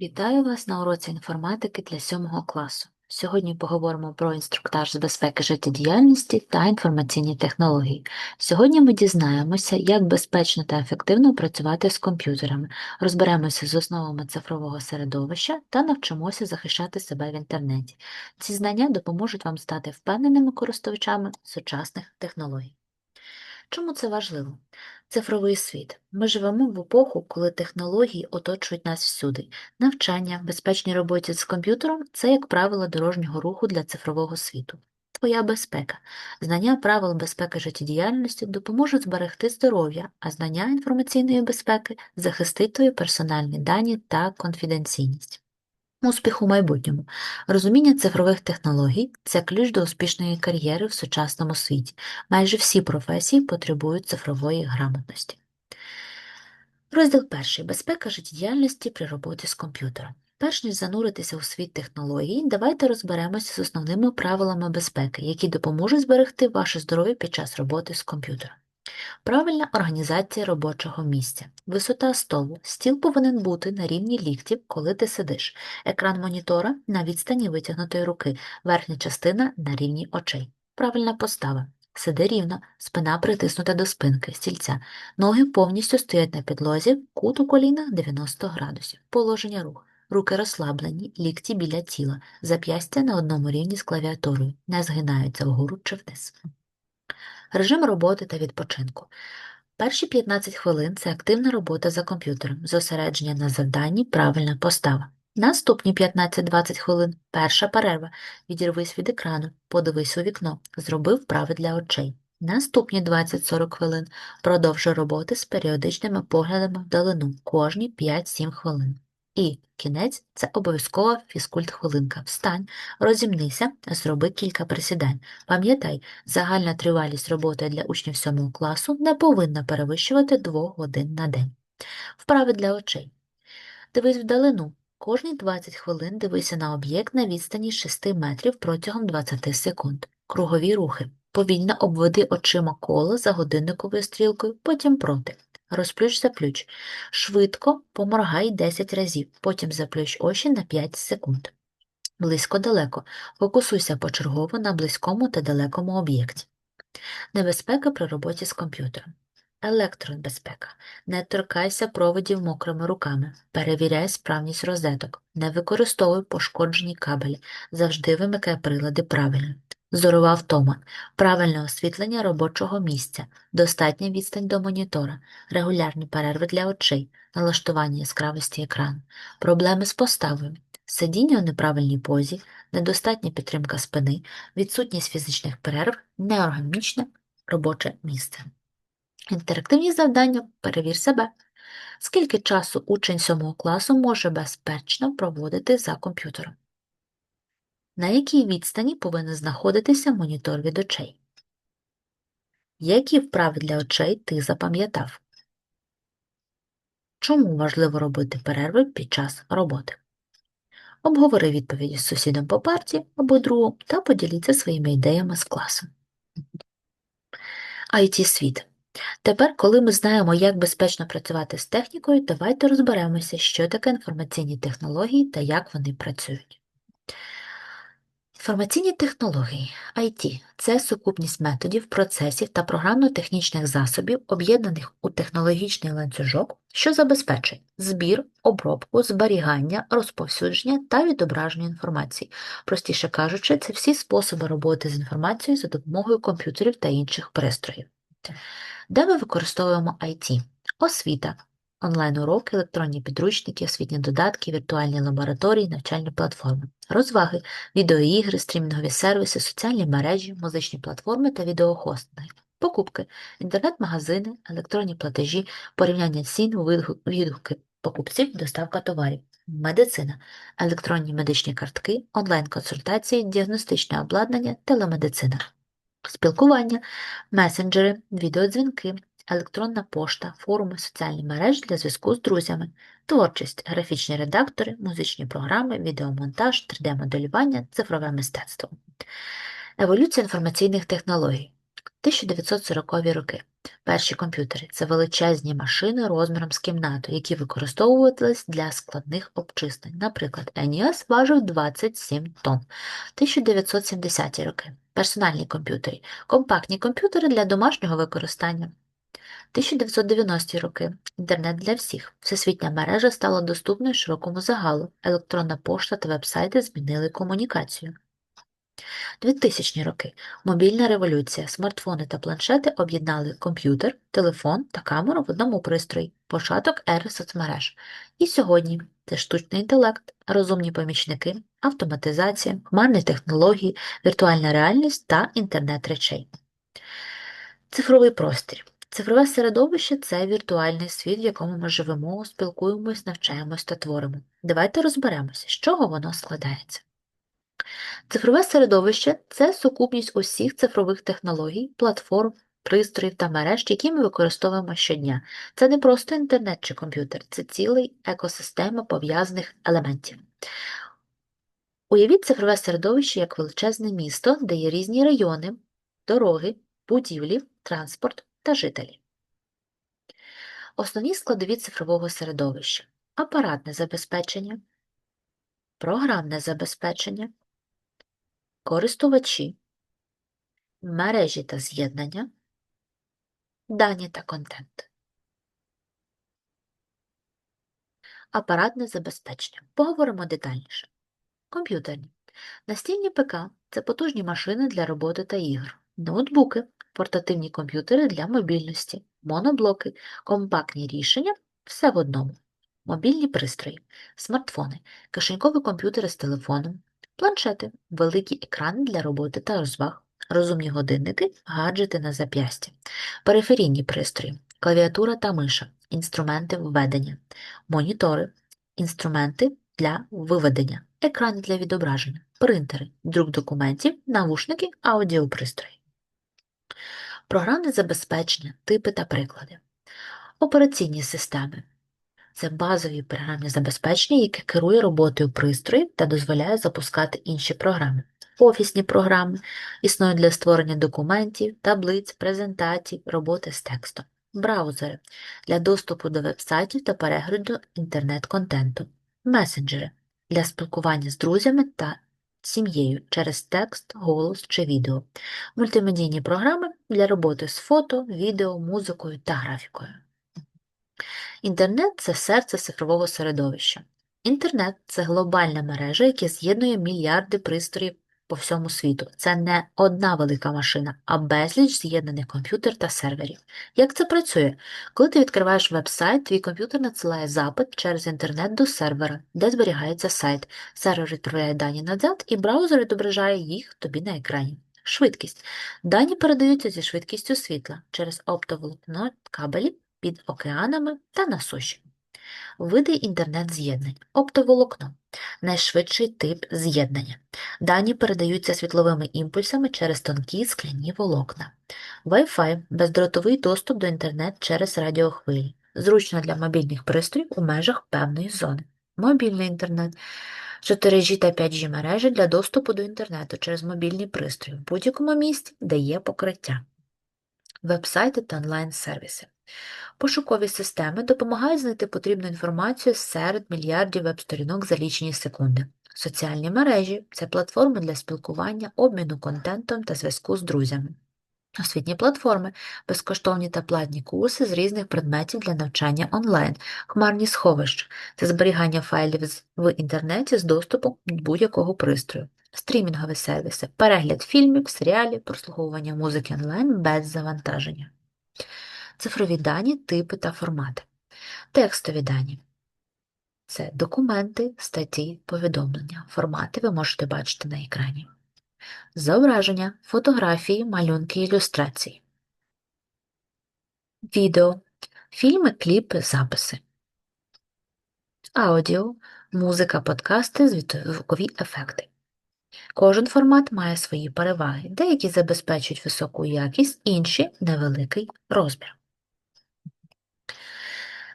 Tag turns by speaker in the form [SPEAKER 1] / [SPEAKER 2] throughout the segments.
[SPEAKER 1] Вітаю вас на уроці інформатики для 7 класу. Сьогодні поговоримо про інструктаж з безпеки життєдіяльності та інформаційні технології. Сьогодні ми дізнаємося, як безпечно та ефективно працювати з комп'ютерами, розберемося з основами цифрового середовища та навчимося захищати себе в інтернеті. Ці знання допоможуть вам стати впевненими користувачами сучасних технологій. Чому це важливо? Цифровий світ. Ми живемо в епоху, коли технології оточують нас всюди. Навчання, безпечній роботі з комп'ютером це, як правило, дорожнього руху для цифрового світу. Твоя безпека. Знання правил безпеки життєдіяльності допоможуть зберегти здоров'я, а знання інформаційної безпеки захистить твої персональні дані та конфіденційність. Успіх у майбутньому. Розуміння цифрових технологій це ключ до успішної кар'єри в сучасному світі. Майже всі професії потребують цифрової грамотності. Розділ перший. Безпека життєдіяльності при роботі з комп'ютером. Перш ніж зануритися у світ технологій, давайте розберемося з основними правилами безпеки, які допоможуть зберегти ваше здоров'я під час роботи з комп'ютером. Правильна організація робочого місця. Висота столу. Стіл повинен бути на рівні ліктів, коли ти сидиш. Екран монітора на відстані витягнутої руки, верхня частина на рівні очей. Правильна постава. Сиди рівно, спина притиснута до спинки, стільця. Ноги повністю стоять на підлозі, кут у колінах 90 градусів. Положення рук. Руки розслаблені, лікті біля тіла, зап'ястя на одному рівні з клавіатурою, не згинаються вгору чи вниз. Режим роботи та відпочинку. Перші 15 хвилин це активна робота за комп'ютером, зосередження на завданні, правильна постава. Наступні 15-20 хвилин перша перерва. Відірвись від екрану, подивись у вікно, зроби вправи для очей. Наступні 20-40 хвилин продовжуй роботи з періодичними поглядами вдалину кожні 5-7 хвилин. І кінець це обов'язкова фізкульт-хвилинка. Встань, розімнися, зроби кілька присідань. Пам'ятай, загальна тривалість роботи для учнів 7 класу не повинна перевищувати 2 годин на день. Вправи для очей. Дивись вдалину. Кожні 20 хвилин дивися на об'єкт на відстані 6 метрів протягом 20 секунд. Кругові рухи. Повільно обведи очима коло за годинниковою стрілкою, потім проти. Розплющ заплющ. Швидко поморгай 10 разів, потім заплющ очі на 5 секунд. Близько-далеко. Фокусуйся почергово на близькому та далекому об'єкті. Небезпека при роботі з комп'ютером. Електробезпека. Не торкайся проводів мокрими руками. Перевіряй справність розеток. Не використовуй пошкоджені кабелі. Завжди вимикай прилади правильно. Зорова втома, правильне освітлення робочого місця, достатня відстань до монітора, регулярні перерви для очей, налаштування яскравості екрану, проблеми з поставою, сидіння у неправильній позі, недостатня підтримка спини, відсутність фізичних перерв, неорганічне робоче місце. Інтерактивні завдання. Перевір себе. Скільки часу учень 7 класу може безпечно проводити за комп'ютером? На якій відстані повинен знаходитися монітор від очей? Які вправи для очей ти запам'ятав? Чому важливо робити перерви під час роботи? Обговори відповіді з сусідом по парті або другом та поділіться своїми ідеями з класом. it світ. Тепер, коли ми знаємо, як безпечно працювати з технікою, давайте розберемося, що таке інформаційні технології та як вони працюють. Інформаційні технології IT – це сукупність методів, процесів та програмно-технічних засобів, об'єднаних у технологічний ланцюжок, що забезпечує збір, обробку, зберігання, розповсюдження та відображення інформації. Простіше кажучи, це всі способи роботи з інформацією за допомогою комп'ютерів та інших пристроїв. Де ми використовуємо IT? Освіта, онлайн-уроки, електронні підручники, освітні додатки, віртуальні лабораторії, навчальні платформи, розваги, відеоігри, стрімінгові сервіси, соціальні мережі, музичні платформи та відеохостинги, покупки, інтернет-магазини, електронні платежі, порівняння цін, відгуки покупців, доставка товарів, медицина, електронні медичні картки, онлайн-консультації, діагностичне обладнання, телемедицина. Спілкування, месенджери, відеодзвінки, електронна пошта, форуми, соціальні мережі для зв'язку з друзями, творчість, графічні редактори, музичні програми, відеомонтаж, 3D-моделювання, цифрове мистецтво. Еволюція інформаційних технологій. 1940-ві роки. Перші комп'ютери це величезні машини розміром з кімнату, які використовувались для складних обчислень. Наприклад, NES важив 27 тонн. 1970-ті роки. Персональні комп'ютери, компактні комп'ютери для домашнього використання. 1990-ті роки. Інтернет для всіх. Всесвітня мережа стала доступною широкому загалу. Електронна пошта та вебсайти змінили комунікацію. 2000-ні роки. Мобільна революція. Смартфони та планшети об'єднали комп'ютер, телефон та камеру в одному пристрої. Початок ери соцмереж. І сьогодні це штучний інтелект, розумні помічники, автоматизація, хмарні технології, віртуальна реальність та інтернет речей. Цифровий простір. Цифрове середовище це віртуальний світ, в якому ми живемо, спілкуємось, навчаємось та творимо. Давайте розберемося, з чого воно складається. Цифрове середовище це сукупність усіх цифрових технологій, платформ, пристроїв та мереж, які ми використовуємо щодня. Це не просто інтернет чи комп'ютер, це цілий екосистема пов'язаних елементів. Уявіть цифрове середовище як величезне місто, де є різні райони, дороги, будівлі, транспорт та жителі. Основні складові цифрового середовища апаратне забезпечення, програмне забезпечення, користувачі, мережі та з'єднання, дані та контент. Апаратне забезпечення. Поговоримо детальніше. Комп'ютерні. Настільні ПК це потужні машини для роботи та ігор, ноутбуки, портативні комп'ютери для мобільності, моноблоки, компактні рішення все в одному. Мобільні пристрої, смартфони, кишенькові комп'ютери з телефоном, планшети, великі екрани для роботи та розваг, розумні годинники, гаджети на зап'ясті, периферійні пристрої, клавіатура та миша, інструменти введення, монітори, інструменти для виведення, екрани для відображення, принтери, друк документів, навушники, аудіопристрої. Програмне забезпечення, типи та приклади. Операційні системи це базові програмні забезпечення, яке керує роботою пристроїв та дозволяє запускати інші програми. Офісні програми існують для створення документів, таблиць, презентацій, роботи з текстом. Браузери для доступу до вебсайтів та перегляду інтернет-контенту. Месенджери для спілкування з друзями та сім'єю через текст, голос чи відео. Мультимедійні програми для роботи з фото, відео, музикою та графікою. Інтернет це серце цифрового середовища. Інтернет це глобальна мережа, яка з'єднує мільярди пристроїв по всьому світу. Це не одна велика машина, а безліч з'єднаних комп'ютер та серверів. Як це працює? Коли ти відкриваєш веб-сайт, твій комп'ютер надсилає запит через інтернет до сервера, де зберігається сайт. Сервер відправляє дані назад, і браузер відображає їх тобі на екрані. Швидкість. Дані передаються зі швидкістю світла через оптоволокно кабелі під океанами та на суші. Види інтернет-з'єднань. Оптоволокно найшвидший тип з'єднання. Дані передаються світловими імпульсами через тонкі скляні волокна. Wi-Fi бездротовий доступ до інтернет через радіохвилі. Зручно для мобільних пристроїв у межах певної зони. Мобільний інтернет. 4G та 5G мережі для доступу до інтернету через мобільні пристрої в будь-якому місці, де є покриття. Вебсайти та онлайн-сервіси. Пошукові системи допомагають знайти потрібну інформацію серед мільярдів веб-сторінок за лічені секунди. Соціальні мережі це платформи для спілкування, обміну контентом та зв'язку з друзями. Освітні платформи, безкоштовні та платні курси з різних предметів для навчання онлайн, хмарні сховища це зберігання файлів в інтернеті з доступом до будь-якого пристрою, стрімінгові сервіси, перегляд фільмів, серіалів, прослуховування музики онлайн без завантаження цифрові дані, типи та формати. Текстові дані це документи, статті, повідомлення. Формати ви можете бачити на екрані. Зображення, фотографії, малюнки, ілюстрації. Відео, фільми, кліпи, записи. Аудіо, музика, подкасти, звукові ефекти. Кожен формат має свої переваги, деякі забезпечують високу якість, інші невеликий розмір.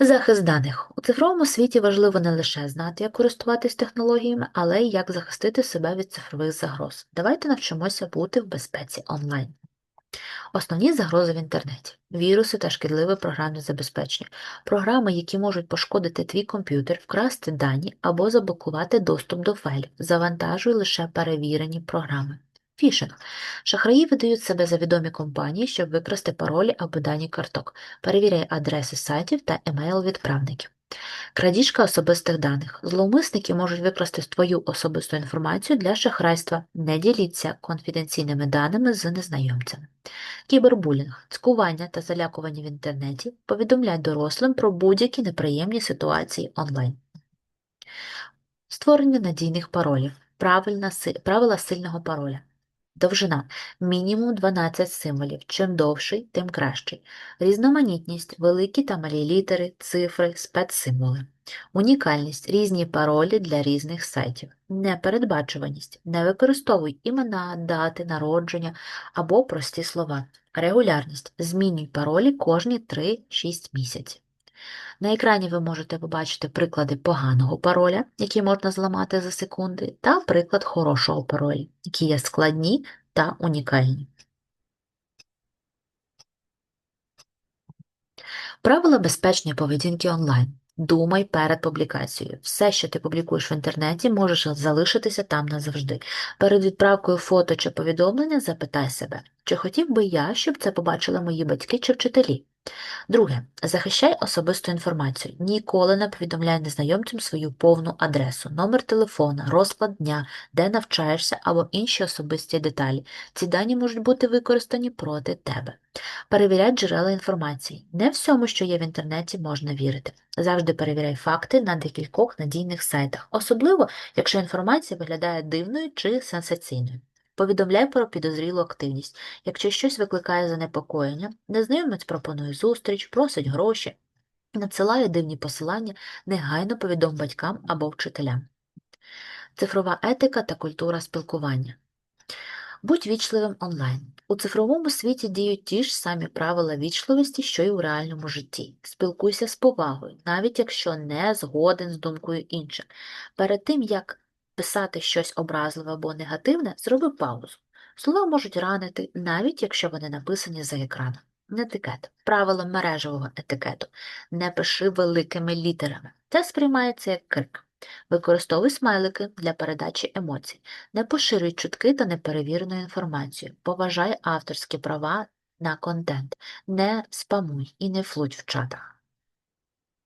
[SPEAKER 1] Захист даних. У цифровому світі важливо не лише знати, як користуватись технологіями, але й як захистити себе від цифрових загроз. Давайте навчимося бути в безпеці онлайн. Основні загрози в інтернеті, віруси та шкідливе програмне забезпечення, програми, які можуть пошкодити твій комп'ютер, вкрасти дані або заблокувати доступ до файлів, завантажуй лише перевірені програми. Фішинг. Шахраї видають себе за відомі компанії, щоб викрасти паролі або дані карток. Перевіряй адреси сайтів та емейл-відправників. Крадіжка особистих даних. Зловмисники можуть викрасти твою особисту інформацію для шахрайства. Не діліться конфіденційними даними з незнайомцями. Кібербулінг, цькування та залякування в інтернеті повідомляють дорослим про будь-які неприємні ситуації онлайн. Створення надійних паролів. Правильна, правила сильного пароля. Довжина мінімум 12 символів. Чим довший, тим кращий. Різноманітність великі та малі літери, цифри, спецсимволи. Унікальність різні паролі для різних сайтів. Непередбачуваність. Не використовуй імена, дати, народження або прості слова. Регулярність. Змінюй паролі кожні 3-6 місяців. На екрані ви можете побачити приклади поганого пароля, які можна зламати за секунди, та приклад хорошого пароля, які є складні та унікальні. Правила безпечної поведінки онлайн. Думай перед публікацією. Все, що ти публікуєш в інтернеті, можеш залишитися там назавжди. Перед відправкою фото чи повідомлення запитай себе, чи хотів би я, щоб це побачили мої батьки чи вчителі. Друге, захищай особисту інформацію. Ніколи не повідомляй незнайомцям свою повну адресу, номер телефона, розклад дня, де навчаєшся або інші особисті деталі. Ці дані можуть бути використані проти тебе. Перевіряй джерела інформації. Не всьому, що є в інтернеті, можна вірити. Завжди перевіряй факти на декількох надійних сайтах, особливо, якщо інформація виглядає дивною чи сенсаційною. Повідомляй про підозрілу активність. Якщо щось викликає занепокоєння, незнайомець пропонує зустріч, просить гроші, надсилає дивні посилання, негайно повідом батькам або вчителям. Цифрова етика та культура спілкування. Будь вічливим онлайн. У цифровому світі діють ті ж самі правила вічливості, що й у реальному житті. Спілкуйся з повагою, навіть якщо не згоден з думкою інших. Перед тим, як писати щось образливе або негативне, зроби паузу. Слова можуть ранити, навіть якщо вони написані за екраном. Етикет. Правило мережевого етикету. Не пиши великими літерами. Це сприймається як крик. Використовуй смайлики для передачі емоцій. Не поширюй чутки та неперевірену інформацію. Поважай авторські права на контент. Не спамуй і не флуть в чатах.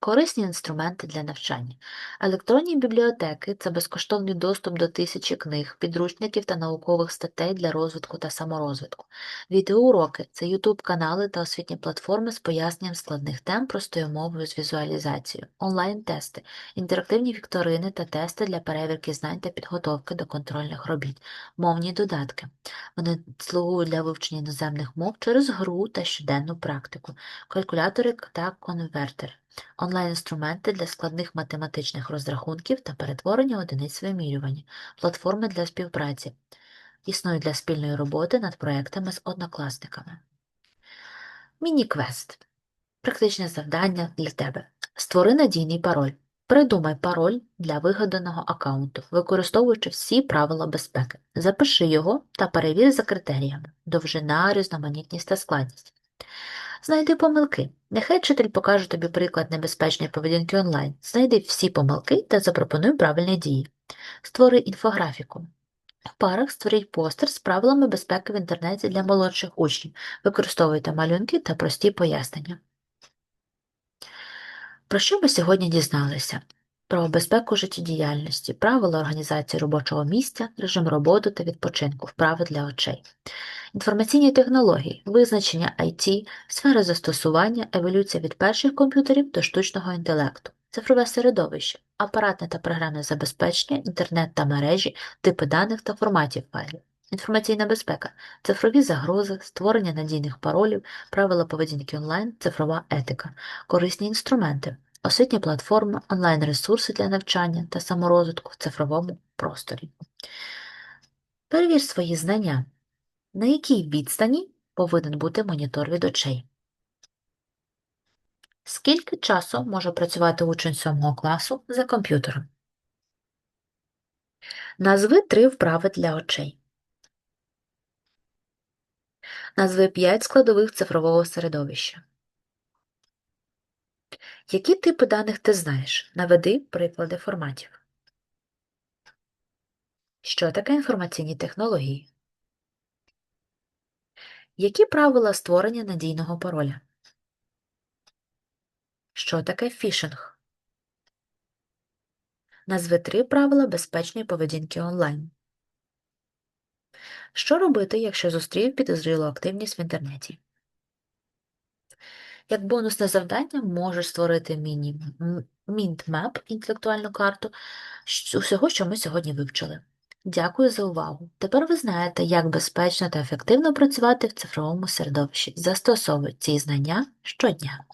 [SPEAKER 1] Корисні інструменти для навчання. Електронні бібліотеки це безкоштовний доступ до тисячі книг, підручників та наукових статей для розвитку та саморозвитку. Відеоуроки це YouTube канали та освітні платформи з поясненням складних тем простою мовою з візуалізацією, онлайн-тести, інтерактивні вікторини та тести для перевірки знань та підготовки до контрольних робіт, мовні додатки. Вони слугують для вивчення іноземних мов через гру та щоденну практику, калькулятори та конвертери онлайн-інструменти для складних математичних розрахунків та перетворення одиниць вимірювання, платформи для співпраці, існують для спільної роботи над проектами з однокласниками. Міні-квест. Практичне завдання для тебе. Створи надійний пароль. Придумай пароль для вигаданого аккаунту, використовуючи всі правила безпеки. Запиши його та перевір за критеріями довжина, різноманітність та складність. Знайди помилки. Нехай вчитель покаже тобі приклад небезпечної поведінки онлайн. Знайди всі помилки та запропонуй правильні дії. Створи інфографіку. В парах створіть постер з правилами безпеки в інтернеті для молодших учнів. Використовуйте малюнки та прості пояснення. Про що ми сьогодні дізналися? Про безпеку життєдіяльності, правила організації робочого місця, режим роботи та відпочинку, вправи для очей. Інформаційні технології, визначення IT, сфера застосування, еволюція від перших комп'ютерів до штучного інтелекту, цифрове середовище, апаратне та програмне забезпечення, інтернет та мережі, типи даних та форматів файлів. Інформаційна безпека, цифрові загрози, створення надійних паролів, правила поведінки онлайн, цифрова етика, корисні інструменти, освітні платформи, онлайн-ресурси для навчання та саморозвитку в цифровому просторі. Перевір свої знання. На якій відстані повинен бути монітор від очей? Скільки часу може працювати учень 7 класу за комп'ютером? Назви три вправи для очей. Назви 5 складових цифрового середовища. Які типи даних ти знаєш? Наведи приклади форматів. Що таке інформаційні технології? Які правила створення надійного пароля? Що таке фішинг? Назви три правила безпечної поведінки онлайн. Що робити, якщо зустрів підозрілу активність в інтернеті? Як бонусне завдання можеш створити мінт-меп, інтелектуальну карту усього, що ми сьогодні вивчили. Дякую за увагу! Тепер ви знаєте, як безпечно та ефективно працювати в цифровому середовищі. Застосовуйте ці знання щодня.